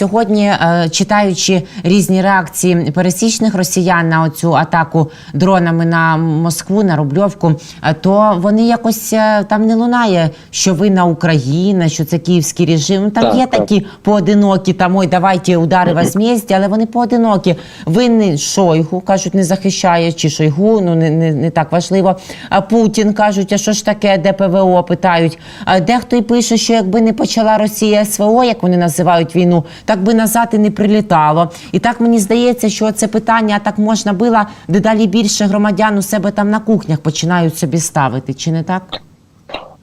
сьогодні, е, читаючи різні реакції пересічних росіян на оцю атаку дронами на Москву, на Рубльовку, е, то вони якось е, там не лунає, що вина Україна, що це київський режим. Там Так, є так. такі поодинокі, там ой, давайте удари возмездя, але вони поодинокі. Винний Шойгу кажуть, не захищає чи Шойгу, ну не, не, не так важливо. А Путін кажуть, а що ж таке, де ПВО питають. А дехто й пише, що якби не почала Росія СВО, як вони називають війну, так би назад і не прилітало. І так мені здається, що це питання так можна було, дедалі більше громадян у себе там на кухнях починають собі ставити, чи не так?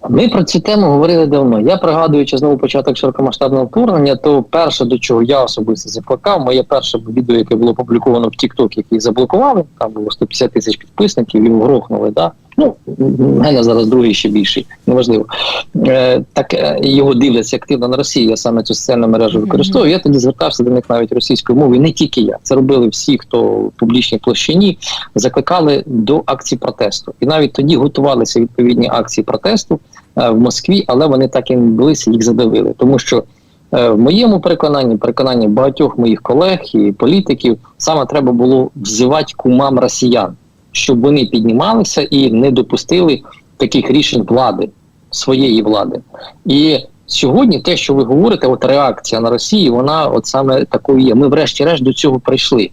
Ми про цю тему говорили давно. Я пригадуючи знову початок широкомасштабного вторгнення, то перше, до чого я особисто закликав, моє перше відео, яке було опубліковано в TikTok, який заблокували, там було 150 тисяч підписників, його грохнули. Да? Ну, мене зараз другий ще більший, неважливо. Е, так е, його дивляться активно на Росії, я саме цю соціальну мережу використовую. Я тоді звертався до них навіть російською мовою, не тільки я. Це робили всі, хто в публічній площині, закликали до акцій протесту. І навіть тоді готувалися відповідні акції протесту е, в Москві, але вони так і не відбулися, їх задавили. Тому що е, в моєму переконанні, переконанні багатьох моїх колег і політиків, саме треба було взивати кумам росіян, щоб вони піднімалися і не допустили таких рішень влади, своєї влади. І сьогодні те, що ви говорите, от реакція на Росію, вона от саме такою є. Ми, врешті-решт, до цього прийшли.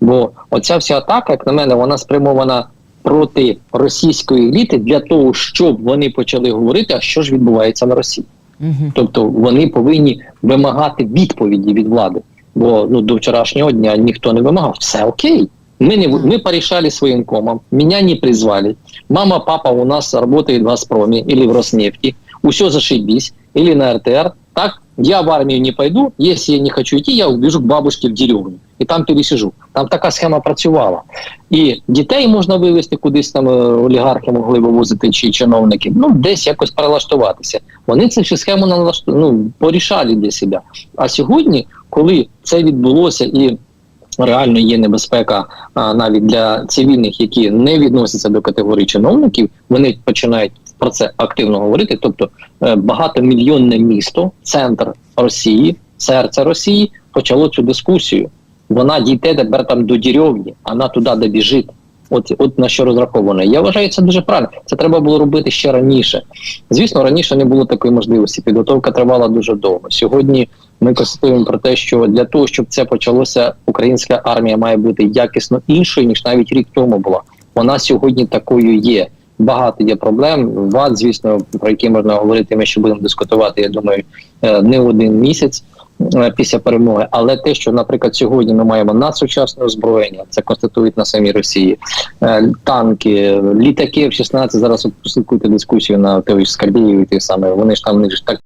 Бо оця вся атака, як на мене, вона спрямована проти російської еліти для того, щоб вони почали говорити, а що ж відбувається на Росії. Угу. Тобто вони повинні вимагати відповіді від влади. Бо ну до вчорашнього дня ніхто не вимагав. Все окей. Мы, не, мы порешали своим комом, меня не призвали. Мама, папа у нас работает в Газпроме или в Роснефти. Все зашибись. Или на РТР. Так, я в армию не пойду. Если я не хочу идти, я убежу к бабушке в деревню. І там пересижу. Там така схема працювала. І дітей можна вивезти кудись там е, олігархи могли вивозити чи чиновники. Ну, десь якось перелаштуватися. Вони цю всю схему налашту... ну, порішали для себе. А сьогодні, коли це відбулося і реально є небезпека навіть для цивільних, які не відносяться до категорії чиновників, вони починають про це активно говорити. Тобто е, багатомільйонне місто, центр Росії, серце Росії почало цю дискусію. Вона дійде тепер там до дірьовні, вона туди добіжить. От, от на що розраховано. Я вважаю, це дуже правильно. Це треба було робити ще раніше. Звісно, раніше не було такої можливості. Підготовка тривала дуже довго. Сьогодні ми констатуємо про те, що для того, щоб це почалося, українська армія має бути якісно іншою ніж навіть рік тому була. Вона сьогодні такою є. Багато є проблем. ВАД, звісно, про які можна говорити. Ми ще будемо дискутувати. Я думаю, е, не один місяць е, після перемоги. Але те, що, наприклад, сьогодні ми маємо надсучасне озброєння, це констатують на самій Росії, е, танки, літаки F-16, Зараз от дискусію на той ж Скарбієві, ті саме. Вони ж там вони ж так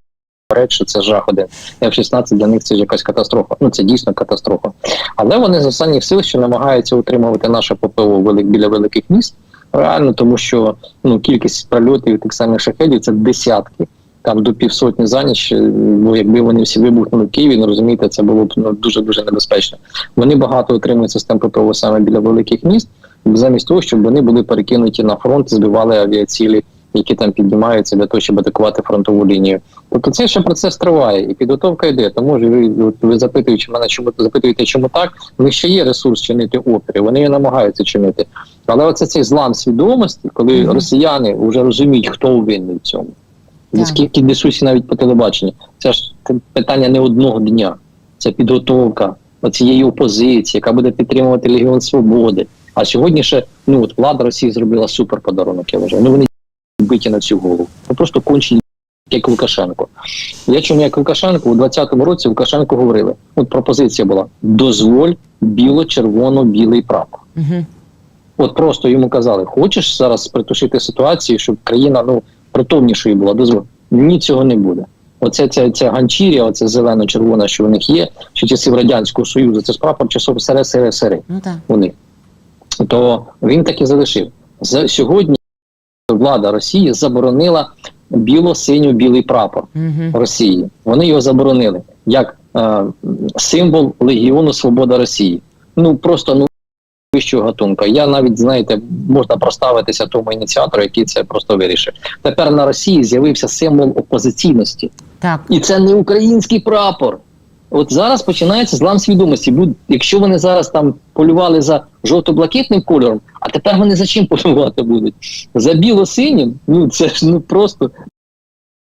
говорять, що це жах один. F-16 для них це ж якась катастрофа. Ну це дійсно катастрофа. Але вони з останніх сил ще намагаються утримувати наше ППО велик біля великих міст. Реально, тому що ну кількість прольотів тих самих шахедів це десятки. Там до півсотні за ніч, е, бо якби вони всі вибухнули в Києві, ну розумієте, це було б ну, дуже дуже небезпечно. Вони багато отримують систем ППО саме біля великих міст, замість того, щоб вони були перекинуті на фронт, збивали авіацілі, які там піднімаються для того, щоб атакувати фронтову лінію. Тобто це ще процес триває, і підготовка йде. Тому ж ви, от ви запитуючи мене, чому запитуєте, чому так? В них ще є ресурс чинити опір, вони і намагаються чинити. Але оце цей злам свідомості, коли Мгм. росіяни вже розуміють, хто винний в цьому. Так. Скільки дискусій навіть по телебаченню. Це ж питання не одного дня. Це підготовка цієї опозиції, яка буде підтримувати Легіон Свободи. А сьогодні ще ну от влада Росії зробила супер подарунок, я вважаю. Ну вони биті на цю голову. Ну просто кончені як Лукашенко. Я чому як Лукашенко у 20-му році Лукашенко говорили. От пропозиція була: дозволь біло-червоно-білий прапор. Угу. От просто йому казали: хочеш зараз притушити ситуацію, щоб країна ну притомнішою була, дозволь. Ні, цього не буде. Оце ця, ця ганчір'я, оце зелено-червона, що в них є, чи часів Радянського Союзу, це прапор часов СРСР Ну так. них. То він так і залишив. За сьогодні влада Росії заборонила біло-синьо-білий прапор Угу. Росії. Вони його заборонили як е, символ Легіону Свобода Росії. Ну просто ну вищого гатунка. Я навіть знаєте, можна проставитися тому ініціатору, який це просто вирішив. Тепер на Росії з'явився символ опозиційності, Так. і це не український прапор. От зараз починається злам свідомості. Буд- Якщо вони зараз там полювали за жовто-блакитним кольором, а тепер вони за чим полювати будуть? За біло-синім? Ну це ж ну просто.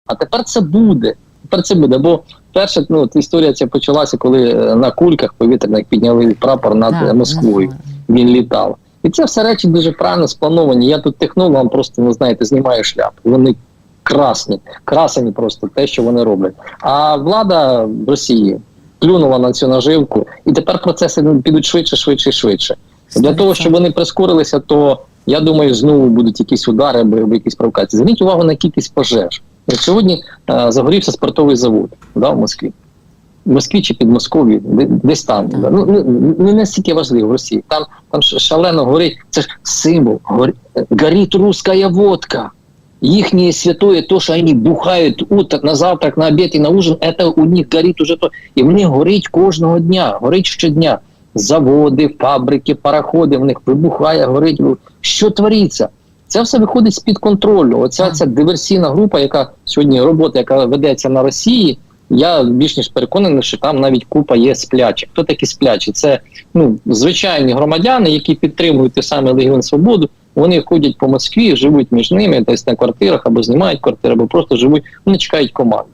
А тепер це буде. Тепер це буде. Бо перша ну, історія ця почалася, коли е, на кульках повітряних підняли прапор над Так, Москвою. Він літав. І це все речі дуже правильно сплановані. Я тут технологам просто ну знаєте, знімаю шляпу. Вони красні, красені просто те, що вони роблять. А влада в Росії плюнула на цю наживку, і тепер процеси ну, підуть швидше, швидше, швидше. Для того, щоб вони прискорилися, то я думаю, знову будуть якісь удари або якісь провокації. Зверніть увагу на кількість пожеж. Сьогодні е, загорівся спиртовий завод да, в Москві. В Москві чи під Москові, десь там. Да. Ну, ну, не настільки важливо в Росії. Там, там шалено горить, це ж символ. Гор... Горить русская водка. Їхнє святое, то, що вони бухають утро, на завтрак, на обід і на ужин, це у них горить уже то. І в них горить кожного дня, горить щодня. Заводи, фабрики, пароходи, в них вибухає, горить. Що твориться? Це все виходить з-під контролю. Оця ця диверсійна група, яка сьогодні робота, яка ведеться на Росії. Я більш ніж переконаний, що там навіть купа є сплячих. Хто такі сплячі? Це ну звичайні громадяни, які підтримують те саме Легіон Свободу. Вони ходять по Москві, живуть між ними, десь на квартирах або знімають квартири, або просто живуть. Вони чекають команди.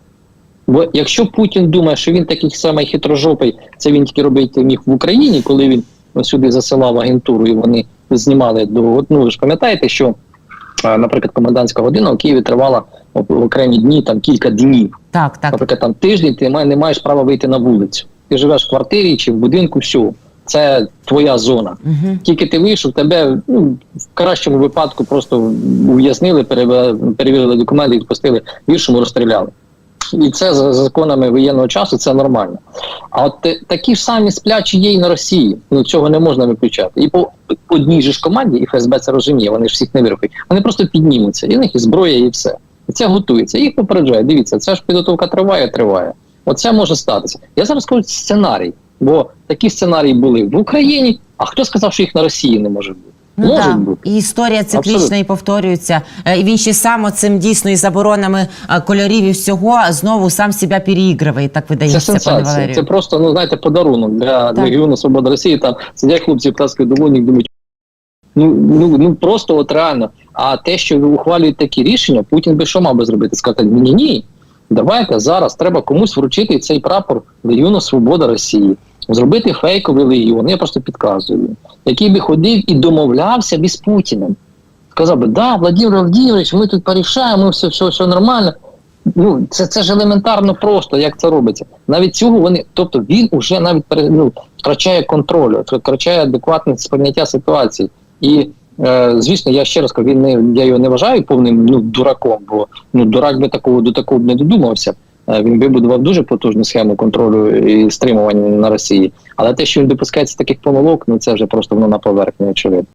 Бо якщо Путін думає, що він такий самий хитрожопий, це він тільки робити міг в Україні, коли він сюди засилав агентуру, і вони знімали до ну ви ж пам'ятаєте, що, наприклад, комендантська година у Києві тривала в окремі дні там кілька днів. Так, так. Наприклад, там тиждень ти не маєш права вийти на вулицю. Ти живеш в квартирі чи в будинку, все, це твоя зона. Угу. Тільки ти вийшов, тебе ну, в кращому випадку просто ув'язнили, перевірили документи, відпустили, в гіршому розстріляли. І це за законами воєнного часу це нормально. А от такі ж самі сплячі є і на Росії. Ну цього не можна виключати. І по одній же ж команді, і ФСБ це розуміє, вони ж всіх не вирухають. Вони просто піднімуться, і в них і зброя, і все. І це готується. Їх попереджають. Дивіться, це ж підготовка триває, триває. Оце може статися. Я зараз кажу сценарій, бо такі сценарії були в Україні. А хто сказав, що їх на Росії не може бути? Ну може так, бути. і історія циклічна Абсолютно. і повторюється. Е, І він ще сам оцим дійсно і заборонами е, кольорів і всього знову сам себе переігрує, так Це видається, пане сенсація. Валерію. Це просто, ну знаєте, подарунок для. Легіону Свобода Росії. Там сидять хлопці птаски долоні, думають. Ну, ну, ну просто от реально. А те, що ви ухвалюєте такі рішення, Путін би що мав би зробити? Сказати, ні, ні, давайте зараз треба комусь вручити цей прапор Легіону Свобода Росії, зробити фейковий легіон, я просто підказую, який би ходив і домовлявся із Путіним. Сказав би, да, Владимир Владимирович, ми тут порішаємо, все, все, все нормально. Ну, це, це ж елементарно просто, як це робиться. Навіть цього вони, тобто він уже навіть ну, втрачає контроль, втрачає адекватне сприйняття ситуації. І е, звісно, я ще раз кажу, він не я його не вважаю повним ну, дураком, бо ну дурак би такого до такого б не додумався. Е, Він вибудував дуже потужну схему контролю і стримування на Росії. Але те, що він допускається таких помилок, ну це вже просто воно на поверхні очевидно.